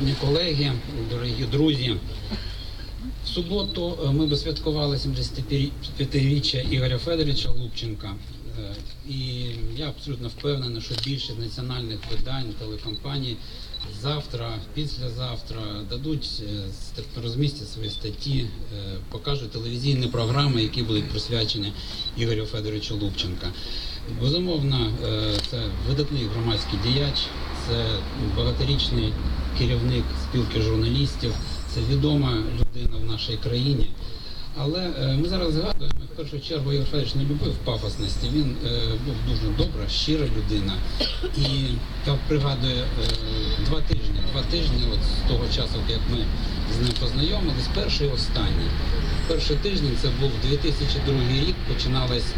Шановні колеги, дорогі друзі, в суботу е, ми би святкували 75-річчя Ігоря Федоровича Лупченка. Е, І я абсолютно впевнений, що більшість національних видань, телекомпаній завтра, післязавтра дадуть е, розмістять свої статті, покажуть телевізійні програми, які будуть присвячені Ігорю Федоровичу Лупченка. Безумовно, це видатний громадський діяч, це багаторічний керівник спілки журналістів, це відома людина в нашій країні. Але е, ми зараз згадуємо, в першу чергу Ігор Федорович не любив пафосності. Він е, був дуже добра, щира людина. І я пригадую е, два тижні, два тижні от з того часу, як ми з ним познайомились, перший і останній. Перший тиждень це був 2002 рік, починалась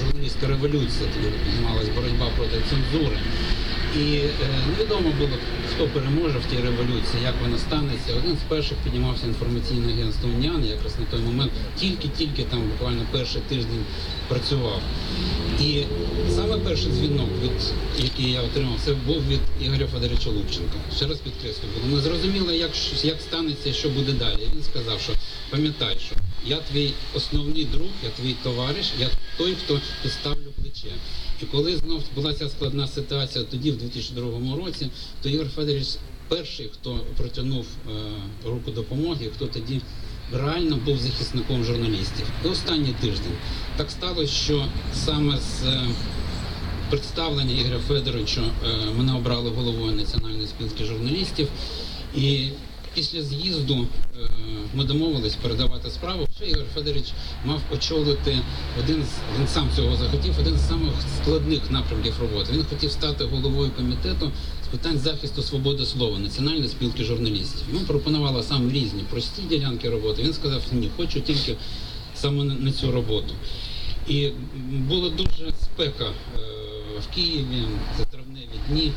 журналістська революція, тоді піднімалась боротьба проти цензури. І невідомо було, хто переможе в тій революції, як вона станеться. Один з перших піднімався інформаційне агентство «Уніан», якраз на той момент тільки-тільки там буквально перший тиждень працював. І саме перший дзвінок, від, який я отримав, це був від Ігоря Федоровича Лупченка. Ще раз підкреслюю, бо ми зрозуміли, як, як станеться що буде далі. Він сказав, що пам'ятай, що я твій основний друг, я твій товариш, я той, хто підставлю плече. І коли знов була ця складна ситуація тоді, в 2002 році, то Ігор Федорович перший, хто протягнув е, руку допомоги, хто тоді реально був захисником журналістів. І останній тиждень так сталося, що саме з е, представлення Ігоря Федоровича е, мене обрали головою Національної спілки журналістів. І після з'їзду е, ми домовились передавати справу. Що Ігор Федорович мав очолити один з він сам цього захотів, один з самих складних напрямків роботи. Він хотів стати головою комітету з питань захисту свободи слова Національної спілки журналістів. Йому пропонували саме різні прості ділянки роботи. Він сказав, ні, хочу тільки саме на- цю роботу. І була дуже спека е, в Києві, це дні.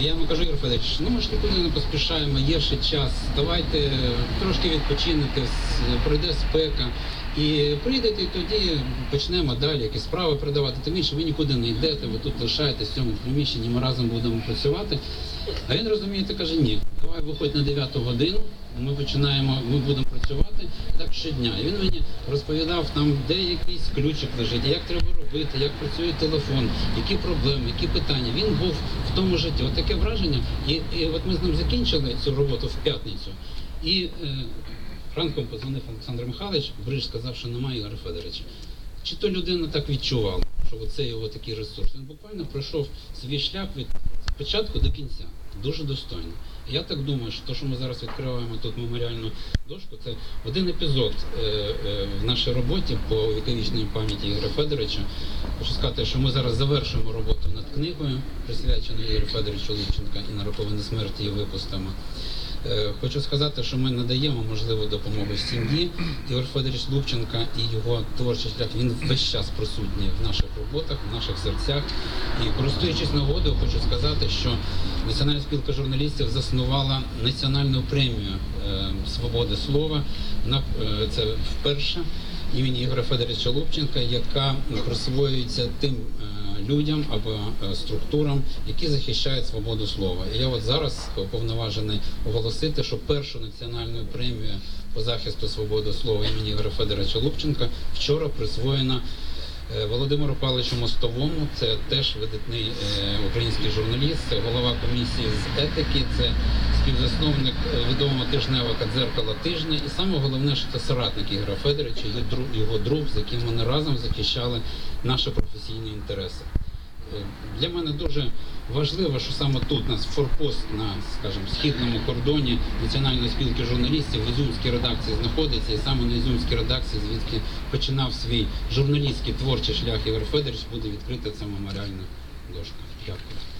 І я йому кажу, Юр Федорович, ну ми ж нікуди не поспішаємо, є ще час. Давайте трошки відпочинете, пройде спека. І прийдете, і тоді почнемо далі якісь справи передавати. Тим більше ви нікуди не йдете, ви тут лишаєтесь в цьому приміщенні, ми разом будемо працювати. А він розумієте, каже, ні, давай виходь на 9 годину, ми починаємо, ми будемо працювати так щодня. І він мені розповідав там, де якийсь ключик лежить, як треба робити, як працює телефон, які проблеми, які питання. Він був в тому житті. От таке враження. І, і от ми з ним закінчили цю роботу в п'ятницю. І е, ранком позвонив Олександр Михайлович, Бриж сказав, що немає Ігоря Федоровича. Чи то людина так відчувала, що це його такий ресурс? Він буквально пройшов свій шлях від початку до кінця. Дуже достойно. Я так думаю, що те, що ми зараз відкриваємо тут меморіальну дошку, це один епізод е, е, в нашій роботі по віковічній пам'яті Ігоря Федоровича. Хочу сказати, що ми зараз завершуємо роботу над книгою, присвяченою Ігорю Федоровичу Лупченка і нарахованій смерті і випустимо. Е, Хочу сказати, що ми надаємо можливу допомогу сім'ї. Ігор Федорович Лубченка і його творчий шлях він весь час присутній в наших роботах, в наших серцях. І користуючись нагодою, хочу сказати, що Національна спілка журналістів заснувала національну премію е, свободи слова. Вона е, це вперше імені Ігоря Федоровича Лупченка, яка присвоюється тим е, людям або е, структурам, які захищають свободу слова. І я от зараз уповноважений оголосити, що першу національну премію по захисту свободи слова імені Ігоря Федоровича Лупченка вчора присвоєна Володимиру Павловичу Мостовому. Це теж видатний е, український журналіст, це голова комісії з етики, це співзасновник е, відомого тижневого дзеркала тижня. І саме головне, що це соратник Ігора Федоровича, його друг, з яким вони разом захищали наші професійні інтереси. Для мене дуже важливо, що саме тут у нас форпост на, скажімо, східному кордоні Національної спілки журналістів в Ізюмській редакції знаходиться, і саме на Ізюмській редакції, звідки починав свій журналістський творчий шлях Ігор Федорович, буде відкрита ця меморіальна дошка. Дякую.